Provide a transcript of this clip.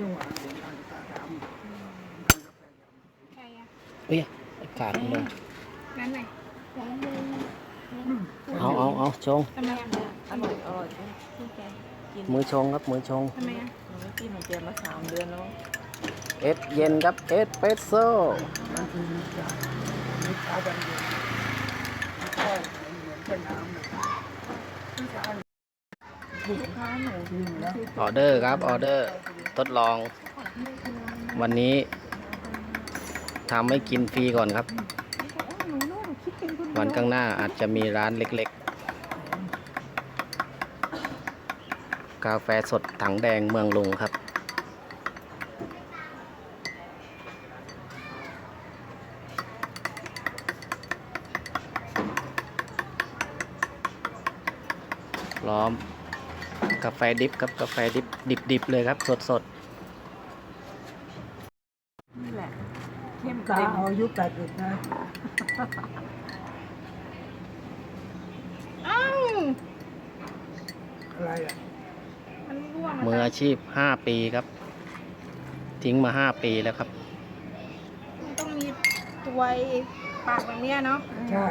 จะหวานเหมือนทานกาดำทานกาแฟดำใครอะเอ้ยอากาศมันลงนั้นไหนเอาเอาเอาชงทำไมอะอร่อยอร่อยที่แกกินมือชงครับมือชงทำไมอะหนูไม่กินของแกมาสามเดือนแล้วเอสเย็นครับเอสเปรสโซ่มันคื ออเดอร์ครับออเดอร์ทดลอง วันนี้ทำให้กินฟรีก่อนครับ วันข้างหน้าอาจจะมีร้านเล็กๆ กาแฟสดถังแดงเมืองลุงครับพร้อม กาแฟดิบครับกาแฟดิบดิบดิบๆเลยครับ สดสดนี่แหละเข้มตาเต็มเอาอายุแปดสิบนะอ้าวอะไรอะมันร่วงๆมืออาชีพ5ปีครับ ทิ้งมา5ปีแล้วครับ มันต้องมีตัวไอ้ปากแบบเนี้ยเนาะ ใช่